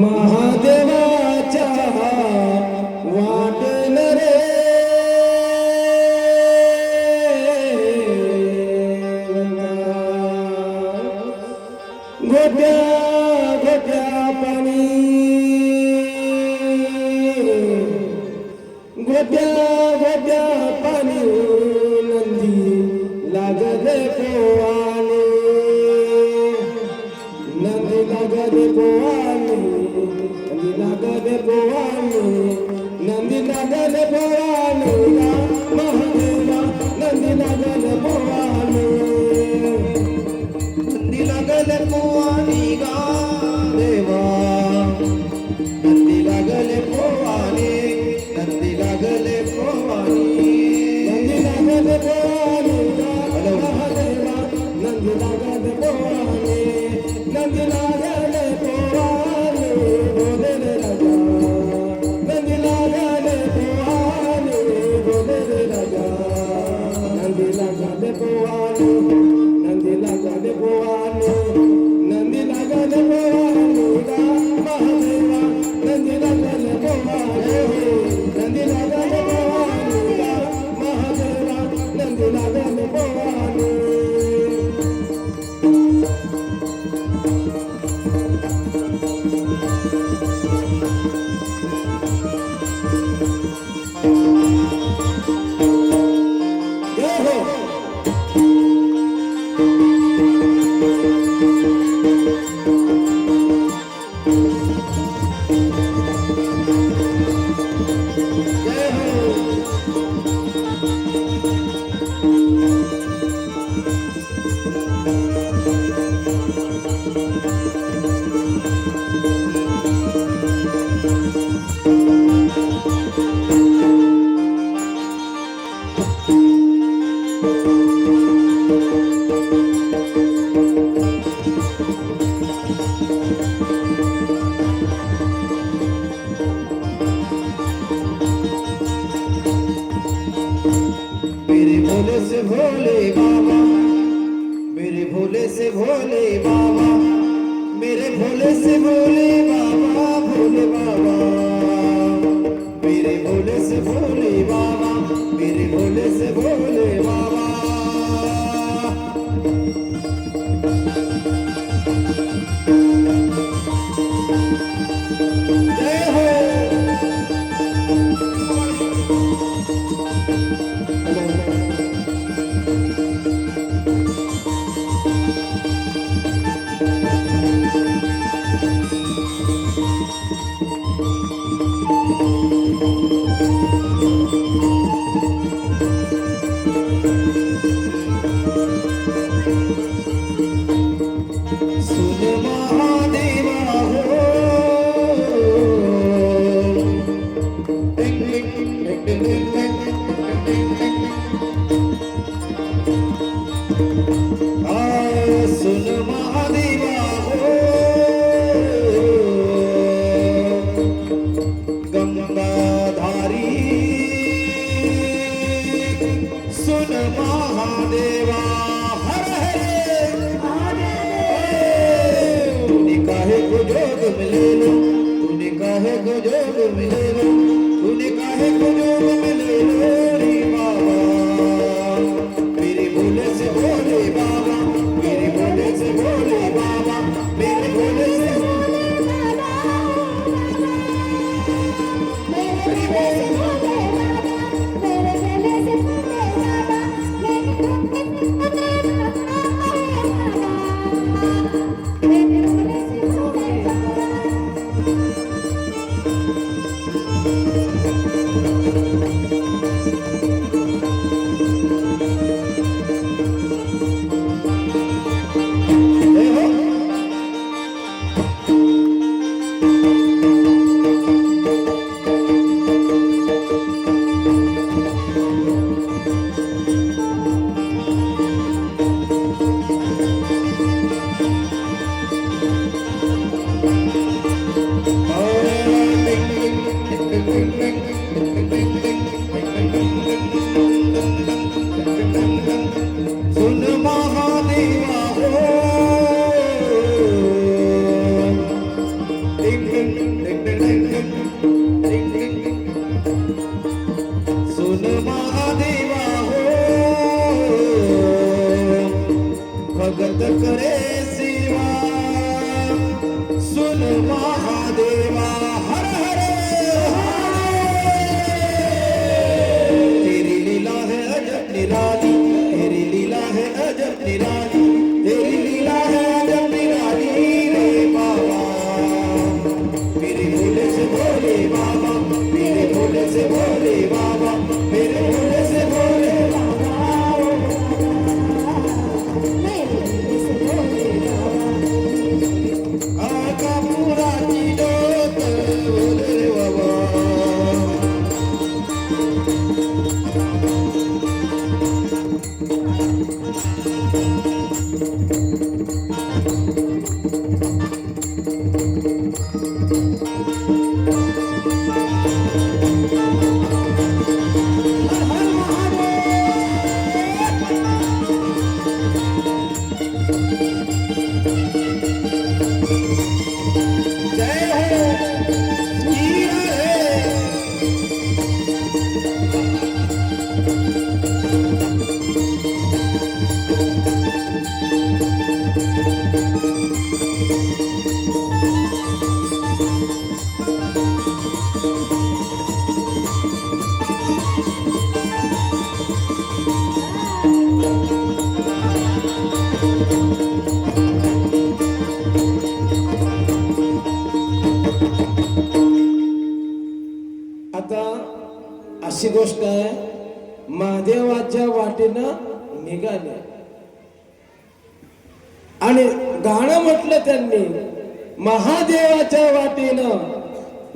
महादेव જય હો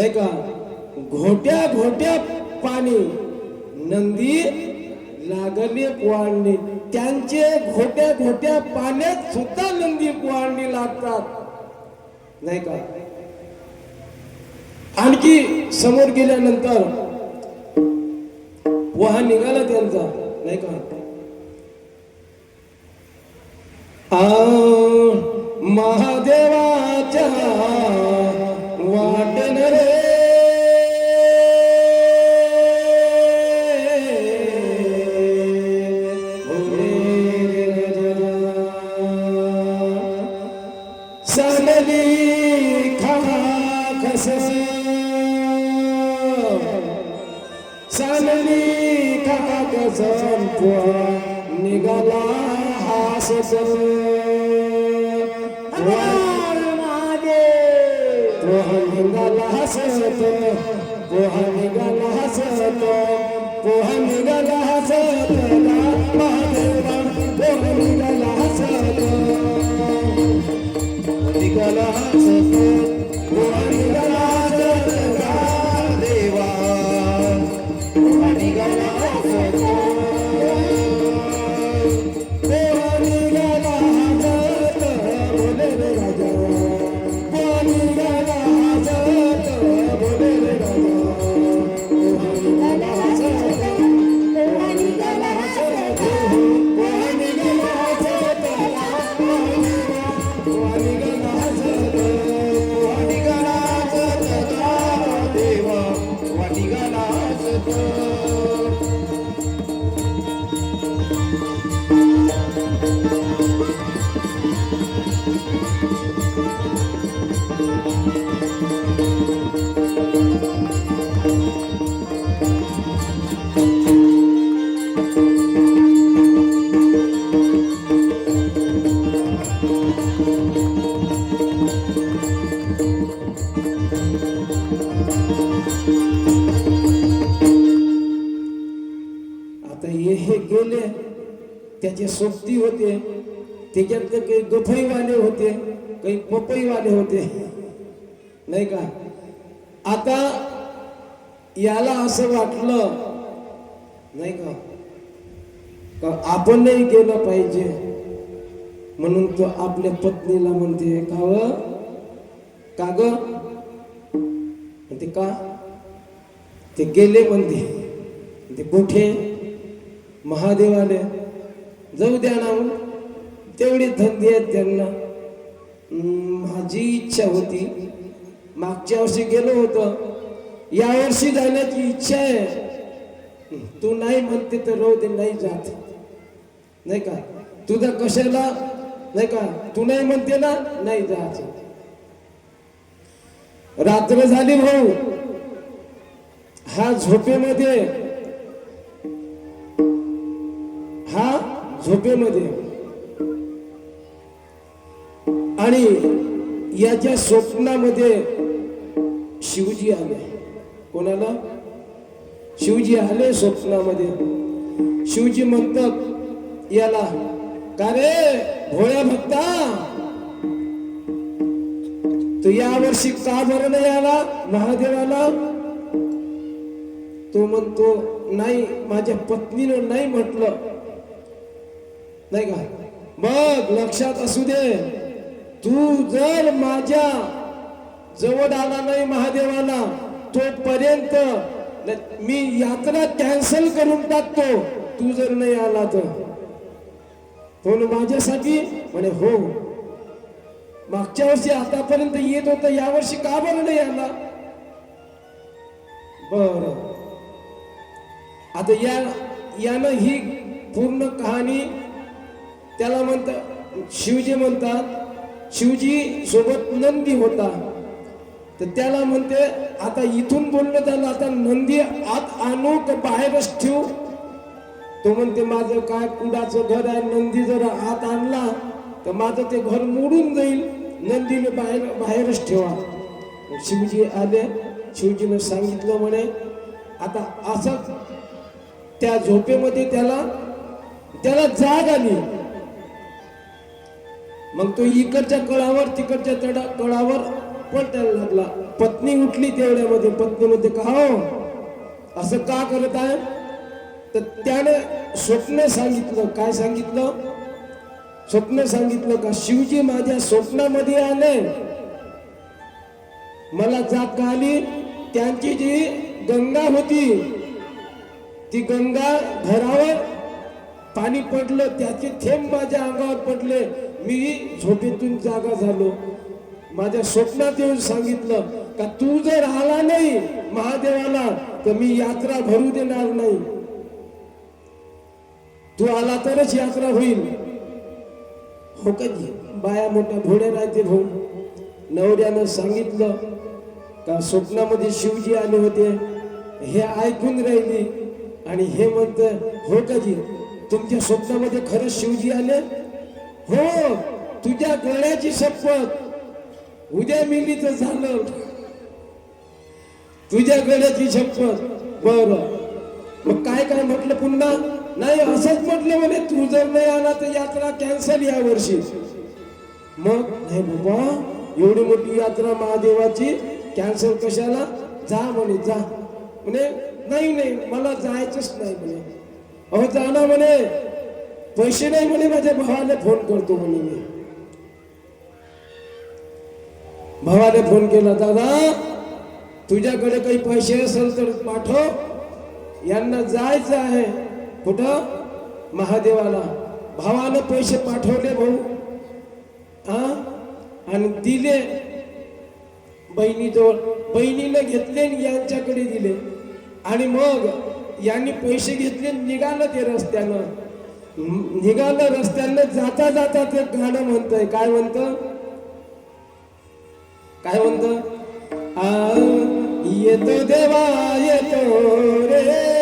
नाही का? घोट्या घोट्या पाणी नंदी लागले पोळणी त्यांचे घोट्या घोट्या पाण्यात सुद्धा नंदी पोळणी लागतात. नाही का? आणखी समोर गेल्यानंतर पोहा निघाला त्यांचा. नाही का? महादेवाच्या खास सनली खास निघाला हास पोहा निघाला हसत पोहा निघाला हसत पोहा निघाला हसत महादेवा पोहा निघाला हसत निघाला हसत जे सोबती होते त्याच्यातले काही गफईवाले होते काही पपईवाले होते. नाही का? आता याला असं वाटलं नाही का? का आपणही गेलं पाहिजे. म्हणून तो आपल्या पत्नीला म्हणते का व का ग? म्हणते का? ते गेले म्हणते. ते कुठे? महादेवाने जाऊ द्या ना हो. तेवढी तेवढे धंदे आहेत त्यांना. माझी इच्छा होती. मागच्या वर्षी गेलो होतो. या वर्षी जाण्याची इच्छा आहे. तू नाही म्हणते तर राहू दे नाही जात. नाही का? तुझा कशाला नाही का? तू नाही म्हणते ना नाही जायचं रात्र झाली भाऊ. हा झोपेमध्ये झोपेमध्ये. आणि याच्या स्वप्नामध्ये शिवजी आले. कोणाला? शिवजी आले स्वप्नामध्ये. शिवजी म्हणतात याला का रे भोळ्या भक्ता? तो या वर्षी का बरं नाही आला महादेवाला? तो म्हणतो नाही माझ्या पत्नीनं नाही म्हटलं. नाही का? मग लक्षात असू दे. तू जर माझ्या जवळ आला नाही महादेवाला तोपर्यंत मी यात्रा कॅन्सल करून टाकतो तू जर नाही आला तर. पण माझ्यासाठी म्हणे हो. मागच्या वर्षी आतापर्यंत येत होता या वर्षी का बरं नाही आला? बर. आता या यानं ही पूर्ण कहाणी त्याला म्हणतात शिवजी म्हणतात शिवजी सोबत नंदी होता. तर त्याला म्हणते आता इथून बोललं त्याला आता नंदी आत आणू तर बाहेरच ठेवू? तो म्हणते माझं काय कुडाचं घर आहे नंदी जर आत आणला तर माझं ते घर मोडून जाईल. नंदीने बाहेर बाहेरच ठेवा. शिवजी आले. शिवजीनं सांगितलं म्हणे आता असं त्या झोपेमध्ये त्याला त्याला जाग आली. मग तो इकडच्या कळावर तिकडच्या तडा कळावर पलटायला लागला. पत्नी उठली तेवढ्यामध्ये. पत्नी मध्ये का हो? असं का करत आहे? तर त्याने स्वप्न सांगितलं. काय सांगितलं? स्वप्न सांगितलं का शिवजी माझ्या स्वप्नामध्ये आले. मला जात आली. त्यांची जी गंगा होती ती गंगा घरावर पाणी पडलं. त्याचे थेंब माझ्या अंगावर पडले. मी झोपेतून जागा झालो. माझ्या स्वप्नात येऊन सांगितलं का तू जर आला नाही महादेवाला तर मी यात्रा भरू देणार नाही. तू आला तरच यात्रा होईल. हो कधी जी बाया मोठ्या भोड्या राहते भाऊ. नवऱ्यानं सांगितलं का स्वप्नामध्ये शिवजी आले होते. हे ऐकून राहिली आणि हे म्हणत हो कधी जी? तुमच्या स्वप्नामध्ये खरंच शिवजी आले? हो तुझ्या गळ्याची शपथ. उद्या मिलीच झालं. तुझ्या गळ्याची शपथ. बर. मग काय काय म्हटलं पुन्हा? नाही असंच म्हटलं म्हणे तू जर नाही आला तर यात्रा कॅन्सल या वर्षी. मग नाही बाबा एवढी मोठी यात्रा महादेवाची कॅन्सल कशाला? जा म्हणे जा. म्हणे नाही नाही मला जायचंच नाही म्हणे. अहो जाणार म्हणे. पैसे नाही म्हणे माझ्या भावाला फोन करतो म्हणे मी. भावाने फोन केला दादा तुझ्याकडे काही पैसे असेल तर पाठव. यांना जायचं आहे कुठं? महादेवाला. भावानं पैसे पाठवले भाऊ. हा आणि दिले. बहिणीजवळ बहिणीनं घेतले आणि यांच्याकडे दिले. आणि मग यांनी पैसे घेतले निघालं ते रस्त्यानं. निघालं रस्त्यानं जाता जाता ते गाणं म्हणतंय. काय म्हणत? काय म्हणत? आ येतो देवा येतो रे.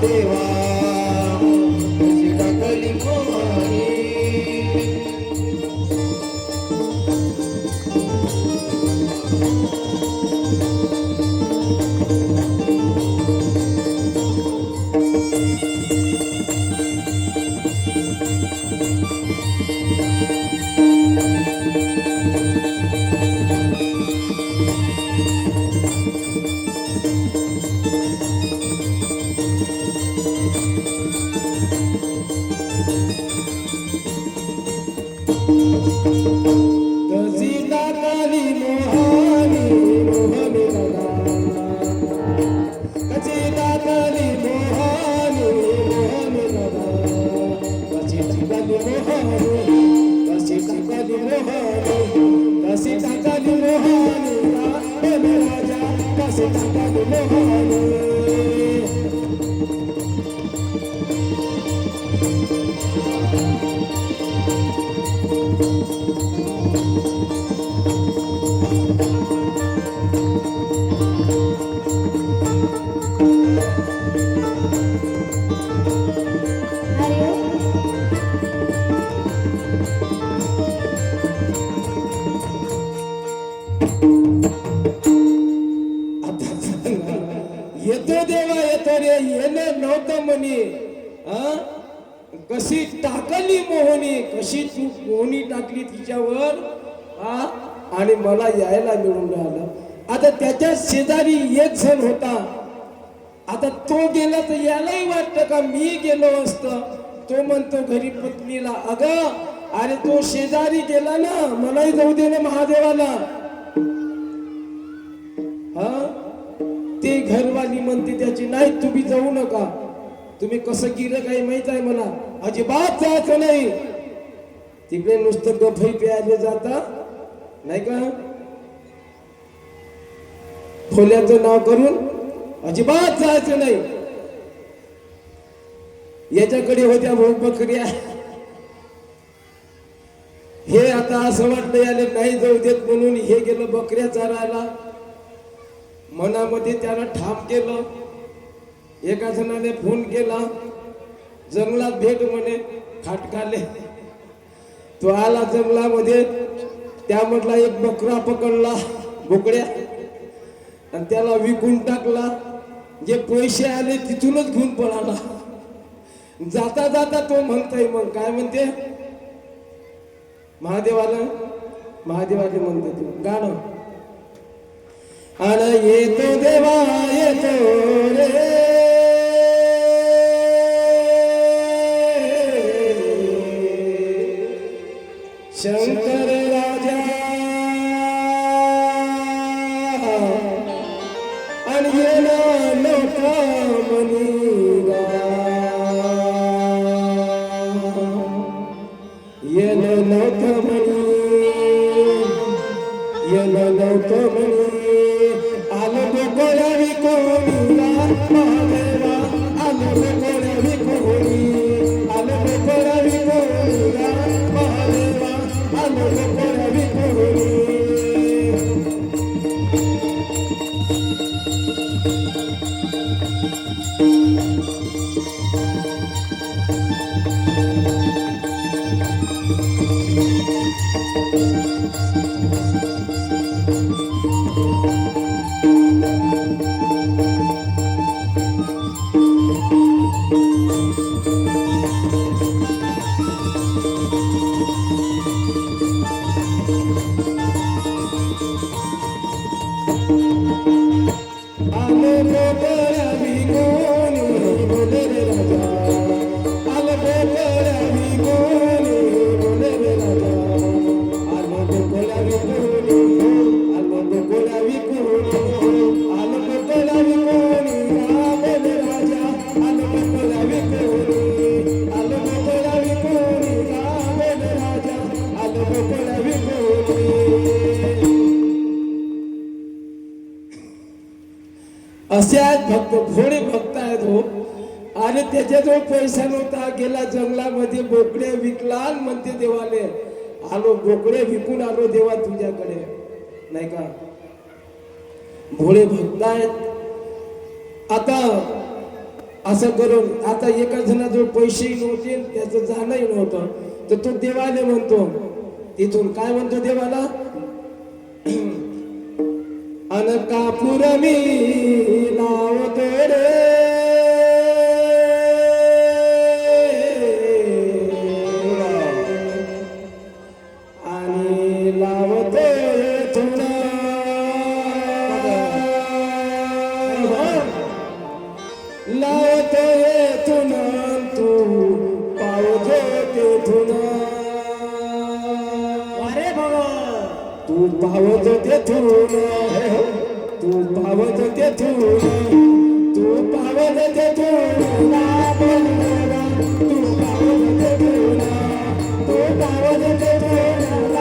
महादेवा कशी येणं म्हणे. कशी टाकली मोहनी कशी तू मोहनी टाकली तिच्यावर? हा आणि मला यायला मिळून राहिलं. आता त्याच्या शेजारी एक जण होता. आता तो गेला तर यालाही वाटतं का मी गेलो असतं? तो म्हणतो घरी पत्नीला अग अरे तो शेजारी गेला ना मलाही जाऊ दे ना महादेवाला. हा ते घरवाली म्हणते त्याची नाही तुम्ही जाऊ नका. तुम्ही कसं गेलं काही माहीत आहे मला? अजिबात जायचं नाही. तिकडे नुसतं गफई प्यायले जाता. नाही का? खोल्याचं नाव करून अजिबात जायचं नाही. याच्याकडे होत्या भाऊ बकऱ्या. हे आता असं वाटलं याले नाही जाऊ देत म्हणून हे गेलं बकऱ्या चारायला. मनामध्ये त्याला ठाम केलं. एका जणाने फोन केला. जंगलात भेट म्हणे खाटकाले. तो आला जंगलामध्ये. त्यामधला एक बकरा पकडला बोकड्या. आणि त्याला विकून टाकला. जे पैसे आले तिथूनच घेऊन पळाला. जाता जाता तो म्हणतोय मग काय म्हणते? महादेवाला महादेवाचे म्हणते तू गाणं. अरे येतो देवा येतो रे. भोळे भक्त आहेत आता असं करून आता एका जणाजवळ पैसेही नव्हते त्याचं जाणंही नव्हतं. तर तो देवाने म्हणतो तिथून काय म्हणतो देवाला? अन कापूर मी लावतो रे. पावत तेथून तू पावत तेथून तू पावत तेथून लांबलेला. तू पावत तेथून तू पावत तेथून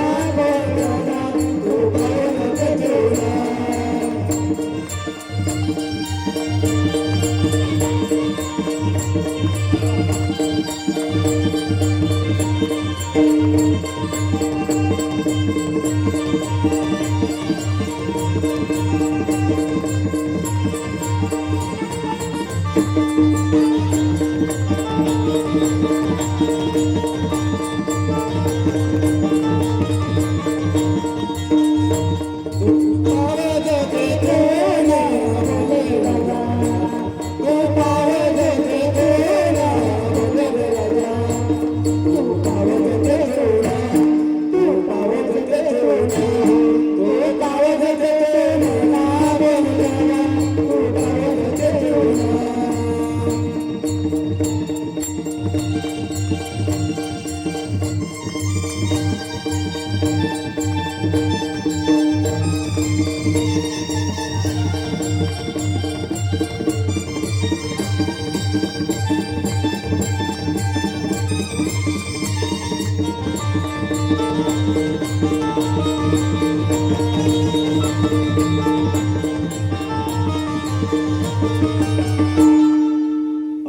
तू पावत तेथून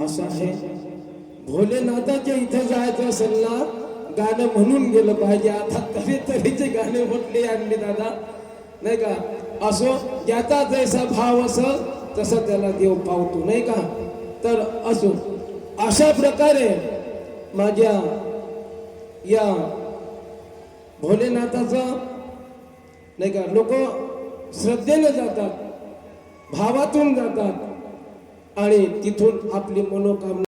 असं आहे. भोलेनाथाच्या इथं जायचं असेल ना गाणं म्हणून गेलं पाहिजे. आता तरी तरीचे गाणे म्हटले आणले दादा. नाही का? असो ज्याचा जैसा भाव असं तसा त्याला देव पावतो नाही का? तर असो. अशा प्रकारे माझ्या या भोलेनाथाचं नाही का लोक श्रद्धेने जातात. भावातून जातात. आणि तिथून आपली मनोकामना